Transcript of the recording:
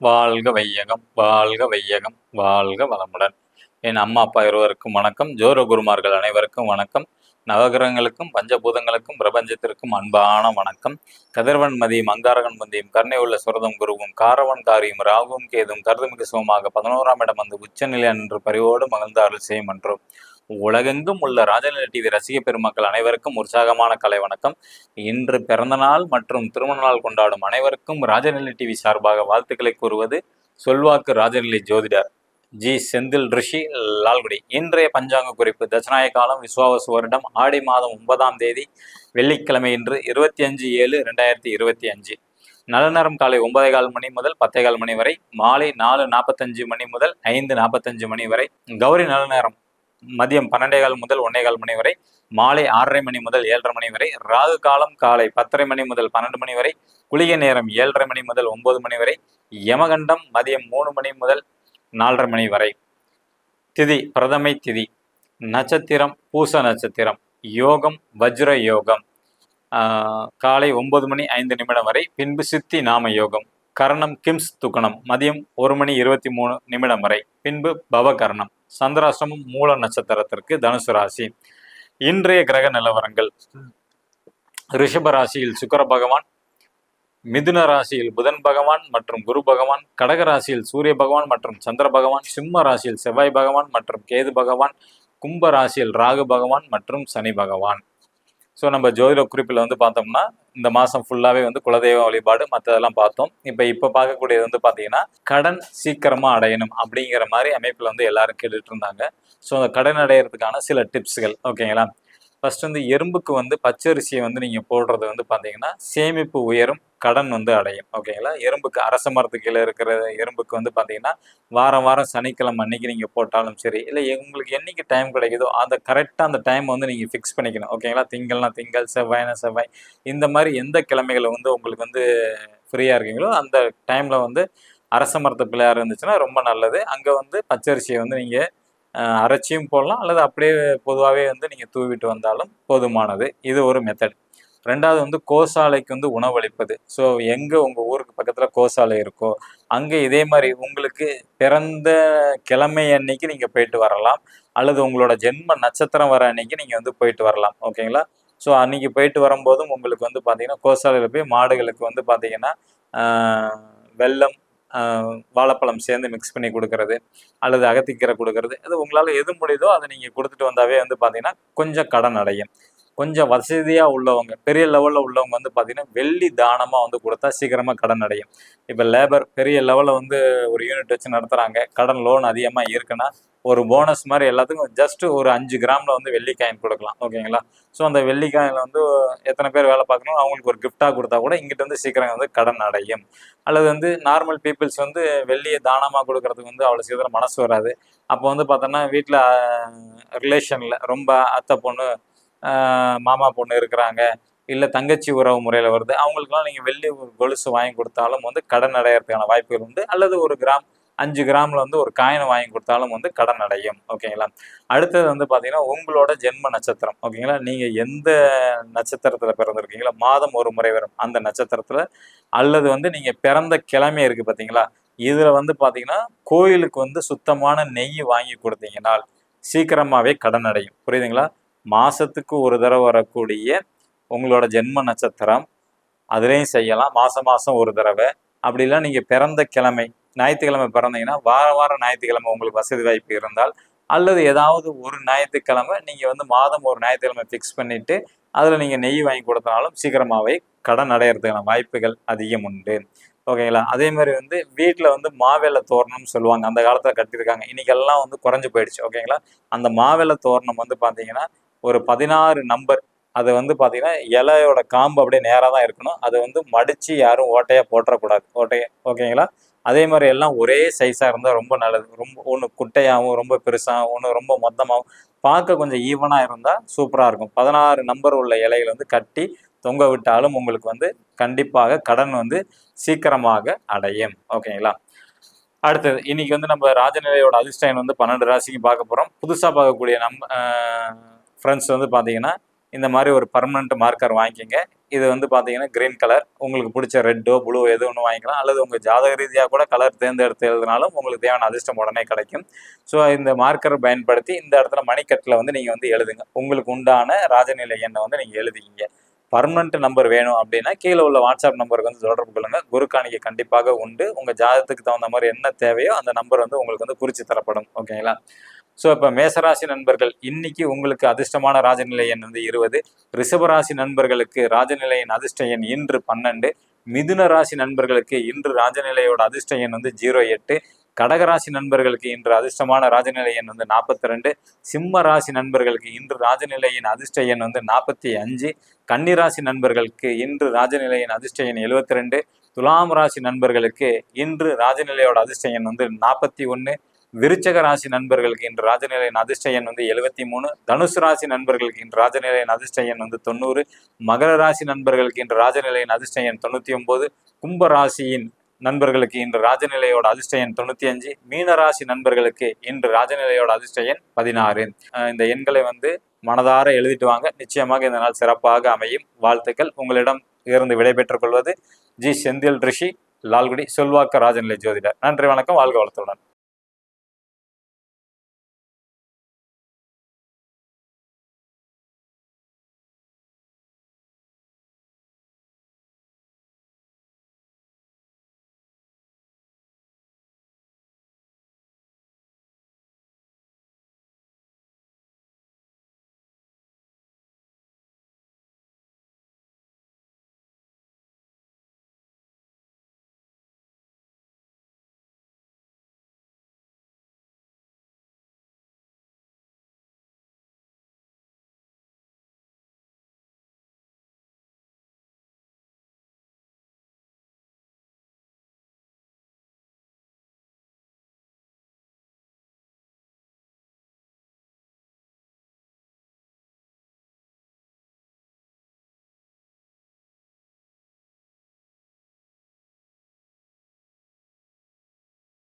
வாழ்க வையகம் வாழ்க வையகம் வாழ்க வளமுடன். என் அம்மா அப்பா இருவருக்கும் வணக்கம். ஜோர குருமார்கள் அனைவருக்கும் வணக்கம். நவகிரகங்களுக்கும் பஞ்சபூதங்களுக்கும் பிரபஞ்சத்திற்கும் அன்பான வணக்கம். கதிர்வன் மதியம் அங்காரகன் மந்தியம் கருணை உள்ள சுரதம் குருவும் காரவன் காரியும் ராகுவும் கேதும் கருதுமிகு சுகமாக பதினோராம் இடம் வந்து உச்சநிலை அன்று பரிவோடு மகிழ்ந்து அருள் செய்யும் என்றும் உலகெங்கும் உள்ள ராஜநிலை டிவி ரசிக பெருமக்கள் அனைவருக்கும் உற்சாகமான கலை வணக்கம். இன்று பிறந்தநாள் மற்றும் திருமண நாள் கொண்டாடும் அனைவருக்கும் ராஜநிலை டிவி சார்பாக வாழ்த்துக்களை கூறுவது சொல்வாக்கு ராஜநிலை ஜோதிடர் ஜி செந்தில் ரிஷி லால்குடி. இன்றைய பஞ்சாங்க குறிப்பு தட்சநாய காலம் விஸ்வாவசு வருடம் ஆடி மாதம் ஒன்பதாம் தேதி வெள்ளிக்கிழமை இன்று இருபத்தி அஞ்சு ஏழு ரெண்டாயிரத்தி இருபத்தி அஞ்சு. நல்ல நேரம் காலை ஒன்பதே கால் மணி முதல் பத்தே கால் மணி வரை மாலை நாலு நாற்பத்தஞ்சு மணி முதல் ஐந்து நாற்பத்தஞ்சு மணி வரை. கௌரி நல்ல நேரம். மதியம் பன்னெண்டே கால் முதல் ஒன்னே கால் மணி வரை மாலை ஆறரை மணி முதல் ஏழரை மணி வரை ராகு காலம் காலை பத்தரை மணி முதல் பன்னெண்டு மணி வரை குளிய நேரம் ஏழரை மணி முதல் ஒன்பது மணி வரை யமகண்டம் மதியம் மூணு மணி முதல் நாலரை மணி வரை. திதி பிரதமை திதி. நட்சத்திரம் பூச நட்சத்திரம். யோகம் வஜ்ர யோகம். ஆஹ் காலை ஒன்பது மணி ஐந்து நிமிடம் வரை பின்பு சித்தி நாம யோகம். கரணம் கிம்ஸ் துக்கணம். மதியம் ஒரு மணி இருபத்தி மூணு நிமிடம் வரை பின்பு பவகரணம் சந்திராசிரமம் மூல நட்சத்திரத்திற்கு தனுசு ராசி. இன்றைய கிரக நிலவரங்கள். ரிஷப ராசியில் சுக்கர பகவான் மிதுன ராசியில் புதன் பகவான் மற்றும் குரு பகவான் கடக ராசியில் சூரிய பகவான் மற்றும் சந்திர பகவான் சிம்ம ராசியில் செவ்வாய் பகவான் மற்றும் கேது பகவான் கும்ப ராசியில் ராகு பகவான் மற்றும் சனி பகவான். ஸோ நம்ம ஜோதிட குறிப்பில் வந்து பார்த்தோம்னா இந்த மாதம் ஃபுல்லாகவே வந்து குலதெய்வ வழிபாடு மற்றதெல்லாம் பார்த்தோம். இப்போ இப்போ பார்க்கக்கூடியது வந்து பார்த்தீங்கன்னா கடன் சீக்கிரமாக அடையணும் அப்படிங்கிற மாதிரி அமைப்பில் வந்து எல்லாரும் கேட்டுட்டு இருந்தாங்க. ஸோ அந்த கடன் அடையிறதுக்கான சில டிப்ஸ்கள் ஓகேங்களா ஃபர்ஸ்ட் வந்து எறும்புக்கு வந்து பச்சரிசியை வந்து நீங்கள் போடுறது வந்து பார்த்தீங்கன்னா சேமிப்பு உயரும் கடன் வந்து அடையும். ஓகேங்களா எறும்புக்கு அரச மரத்து கீழே இருக்கிற எறும்புக்கு வந்து பார்த்தீங்கன்னா வாரம் வாரம் சனிக்கிழமை அன்னைக்கு நீங்கள் போட்டாலும் சரி இல்லை உங்களுக்கு என்னைக்கு டைம் கிடைக்குதோ அந்த கரெக்டாக அந்த டைம் வந்து நீங்கள் ஃபிக்ஸ் பண்ணிக்கணும். ஓகேங்களா திங்கள்னா திங்கள் செவ்வாய்னா செவ்வாய். இந்த மாதிரி எந்த கிழமைகளை வந்து உங்களுக்கு வந்து ஃப்ரீயாக இருக்கீங்களோ அந்த டைமில் வந்து அரச மரத்து பிள்ளையார் இருந்துச்சுன்னா ரொம்ப நல்லது. அங்கே வந்து பச்சரிசியை வந்து நீங்கள் அரைச்சியும் போடலாம். அல்லது அப்படியே பொதுவாகவே வந்து நீங்கள் தூவிட்டு வந்தாலும் போதுமானது. இது ஒரு மெத்தட் ரெண்டாவது வந்து கோசாலைக்கு வந்து உணவளிப்பது. ஸோ எங்கே உங்கள் ஊருக்கு பக்கத்தில் கோசாலை இருக்கோ அங்கே இதே மாதிரி உங்களுக்கு பிறந்த கிழமை அன்னைக்கு நீங்கள் போயிட்டு வரலாம். அல்லது உங்களோட ஜென்ம நட்சத்திரம் வர அன்னைக்கு நீங்கள் வந்து போயிட்டு வரலாம். ஓகேங்களா? ஸோ அன்னைக்கு போயிட்டு வரும்போதும் உங்களுக்கு வந்து பார்த்தீங்கன்னா கோசாலையில் போய் மாடுகளுக்கு வந்து பார்த்தீங்கன்னா வெள்ளம் வெல்லம் வாழைப்பழம் சேர்ந்து மிக்ஸ் பண்ணி கொடுக்கறது அல்லது அகத்திக்கீரை கொடுக்கறது. அது உங்களால் எது முடியுதோ அதை நீங்கள் கொடுத்துட்டு வந்தாவே வந்து பார்த்தீங்கன்னா கொஞ்சம் கடன் அடையும். கொஞ்சம் வசதியாக உள்ளவங்க பெரிய லெவலில் உள்ளவங்க வந்து பார்த்தீங்கன்னா வெள்ளி தானமாக வந்து கொடுத்தா சீக்கிரமாக கடன் அடையும். இப்போ லேபர் பெரிய லெவலில் வந்து ஒரு யூனிட் வச்சு நடத்துகிறாங்க கடன் லோன் அதிகமாக இருக்குன்னா ஒரு போனஸ் மாதிரி எல்லாத்துக்கும் ஜஸ்ட் ஒரு அஞ்சு கிராமில் வந்து வெள்ளி காயின் கொடுக்கலாம். ஓகேங்களா ஸோ அந்த வெள்ளி காயினில் வந்து எத்தனை பேர் வேலை பார்க்கணும் அவங்களுக்கு ஒரு கிஃப்டாக கொடுத்தா கூட இங்கிட்ட வந்து சீக்கிரம் வந்து கடன் அடையும். அல்லது வந்து நார்மல் பீப்புள்ஸ் வந்து வெள்ளியை தானமாக கொடுக்கறதுக்கு வந்து அவ்வளோ சீக்கிரம் மனசு வராது. அப்போ வந்து பார்த்தோன்னா வீட்டில் ரிலேஷனில் ரொம்ப அத்தை பொண்ணு மாமா பொண்ணு இருக்கிறாங்க இல்லை தங்கச்சி உறவு முறையில் வருது அவங்களுக்குலாம் நீங்கள் வெள்ளி கொலுசு வாங்கி கொடுத்தாலும் வந்து கடன் அடையிறதுக்கான வாய்ப்புகள் உண்டு அல்லது ஒரு கிராம் அஞ்சு கிராமில் வந்து ஒரு காயினை வாங்கி கொடுத்தாலும் வந்து கடன் அடையும் ஓகேங்களா? அடுத்தது வந்து பார்த்தீங்கன்னா உங்களோட ஜென்ம நட்சத்திரம் ஓகேங்களா? நீங்கள் எந்த நட்சத்திரத்தில் பிறந்திருக்கீங்களா மாதம் ஒரு முறை வரும் அந்த நட்சத்திரத்தில் அல்லது வந்து நீங்கள் பிறந்த கிழமை இருக்குது பார்த்தீங்களா இதில் வந்து பார்த்தீங்கன்னா கோயிலுக்கு வந்து சுத்தமான நெய் வாங்கி கொடுத்தீங்கன்னா சீக்கிரமாகவே கடன் அடையும் புரியுதுங்களா? மாதத்துக்கு ஒரு தடவை வரக்கூடிய உங்களோட ஜென்ம நட்சத்திரம் அதுலேயும் செய்யலாம். மாதம் மாதம் ஒரு தடவை. அப்படிலாம் நீங்கள் பிறந்த கிழமை ஞாயிற்றுக்கிழமை பிறந்தீங்கன்னா வார வாரம் ஞாயிற்றுக்கிழமை உங்களுக்கு வசதி வாய்ப்பு இருந்தால் அல்லது ஏதாவது ஒரு ஞாயிற்றுக்கிழமை நீங்கள் வந்து மாதம் ஒரு ஞாயிற்றுக்கிழமை ஃபிக்ஸ் பண்ணிவிட்டு அதில் நீங்கள் நெய் வாங்கி கொடுத்தனாலும் சீக்கிரமாகவே கடன் அடையிறதுக்கான வாய்ப்புகள் அதிகம் உண்டு. ஓகேங்களா அதே மாதிரி வந்து வீட்டில் வந்து மாவேல தோரணம்னு சொல்லுவாங்க. அந்த காலத்தில் கட்டியிருக்காங்க. இன்னைக்கெல்லாம் வந்து குறைஞ்சி போயிடுச்சு. ஓகேங்களா அந்த மாவேல தோரணம் வந்து பார்த்தீங்கன்னா ஒரு பதினாறு நம்பர் அது வந்து பார்த்தீங்கன்னா இலையோட காம்பு அப்படியே நேராக தான் இருக்கணும். அதை வந்து மடித்து யாரும் ஓட்டையாக போட்டுறக்கூடாது. ஓட்டையை ஓகேங்களா? அதே மாதிரி எல்லாம் ஒரே சைஸாக இருந்தால் ரொம்ப நல்லது. ரொம்ப ஒன்று குட்டையாகவும் ரொம்ப பெருசாகவும் ஒன்று ரொம்ப மொத்தமாகவும் பார்க்க கொஞ்சம் ஈவனாக இருந்தால் சூப்பராக இருக்கும். பதினாறு நம்பர் உள்ள இலைகள் வந்து கட்டி தொங்க விட்டாலும் உங்களுக்கு வந்து கண்டிப்பாக கடன் வந்து சீக்கிரமாக அடையும். ஓகேங்களா? அடுத்தது இன்னைக்கு வந்து நம்ம ராஜநிலையோட அதிர்ஷ்டம் வந்து பன்னெண்டு ராசிக்கு பார்க்க போகிறோம் புதுசாக பார்க்கக்கூடிய நம்ம ஃப்ரெண்ட்ஸ் வந்து பார்த்தீங்கன்னா இந்த மாதிரி ஒரு பர்மனெண்ட் மார்க்கர் வாங்கிக்கோங்க. இது வந்து பார்த்தீங்கன்னா கிரீன் கலர் உங்களுக்கு பிடிச்ச ரெட்டோ ப்ளூ எது ஒன்று வாங்கிக்கலாம். அல்லது உங்கள் ஜாதக ரீதியாக கூட கலர் தேர்ந்தெடுத்து எழுதினாலும் உங்களுக்கு தேவையான அதிர்ஷ்டம் உடனே கிடைக்கும். ஸோ இந்த மார்க்கரை பயன்படுத்தி இந்த இடத்துல மணிக்கட்டில் வந்து நீங்கள் வந்து எழுதுங்க. உங்களுக்கு உண்டான ராஜநிலை எண்ணை வந்து நீங்கள் எழுதிக்கிங்க. பர்மனெண்ட் நம்பர் வேணும் அப்படின்னா கீழே உள்ள வாட்ஸ்அப் நம்பருக்கு வந்து தொடர்பு கொள்ளுங்க. குரு காணிக்கை கண்டிப்பாக உண்டு. உங்கள் ஜாதகத்துக்கு தகுந்த மாதிரி என்ன தேவையோ அந்த நம்பர் வந்து உங்களுக்கு வந்து குறித்து தரப்படும். ஓகேங்களா ஸோ இப்போ மேசராசி நண்பர்கள் இன்னைக்கு உங்களுக்கு அதிர்ஷ்டமான ராஜநிலை எண் வந்து இருபது. ரிஷபராசி நண்பர்களுக்கு ராஜநிலையின் அதிர்ஷ்ட எண் இன்று பன்னெண்டு. மிதுன ராசி நண்பர்களுக்கு இன்று ராஜநிலையோட அதிர்ஷ்ட எண் வந்து ஜீரோ எட்டு. கடகராசி நண்பர்களுக்கு இன்று அதிர்ஷ்டமான ராஜநிலை எண் வந்து நாற்பத்தி ரெண்டு சிம்ம ராசி நண்பர்களுக்கு இன்று ராஜநிலையின் அதிர்ஷ்ட எண் வந்து நாற்பத்தி அஞ்சு. கன்னிராசி நண்பர்களுக்கு இன்று ராஜநிலையின் அதிர்ஷ்ட எண் எழுபத்தி ரெண்டு துலாம் ராசி நண்பர்களுக்கு இன்று ராஜநிலையோட அதிர்ஷ்ட எண் வந்து நாற்பத்தி ஒன்று விருச்சக ராசி நண்பர்களுக்கு இன்று ராஜநிலையின் அதிர்ஷ்ட எண் வந்து எழுபத்தி மூணு. தனுசு ராசி நண்பர்களுக்கு இன்று ராஜநிலையின் அதிர்ஷ்ட எண் வந்து தொண்ணூறு. மகர ராசி நண்பர்களுக்கு இன்று ராஜநிலையின் அதிர்ஷ்ட எண் தொண்ணூற்றி ஒன்பது. கும்ப ராசியின் நண்பர்களுக்கு இன்று ராஜநிலையோட அதிர்ஷ்ட எண் தொண்ணூற்றி அஞ்சு. மீனராசி நண்பர்களுக்கு இன்று ராஜநிலையோட அதிர்ஷ்ட எண் பதினாறு. அஹ் இந்த எண்களை வந்து மனதார எழுதிட்டு வாங்க. நிச்சயமாக இந்த நாள் சிறப்பாக அமையும். வாழ்த்துக்கள். உங்களிடம் இருந்து விடைபெற்றுக் கொள்வது ஜி செந்தில் ரிஷி லால்குடி சொல்வாக்க ராஜநிலை ஜோதிடர். நன்றி வணக்கம். வாழ்க வளத்துடன்.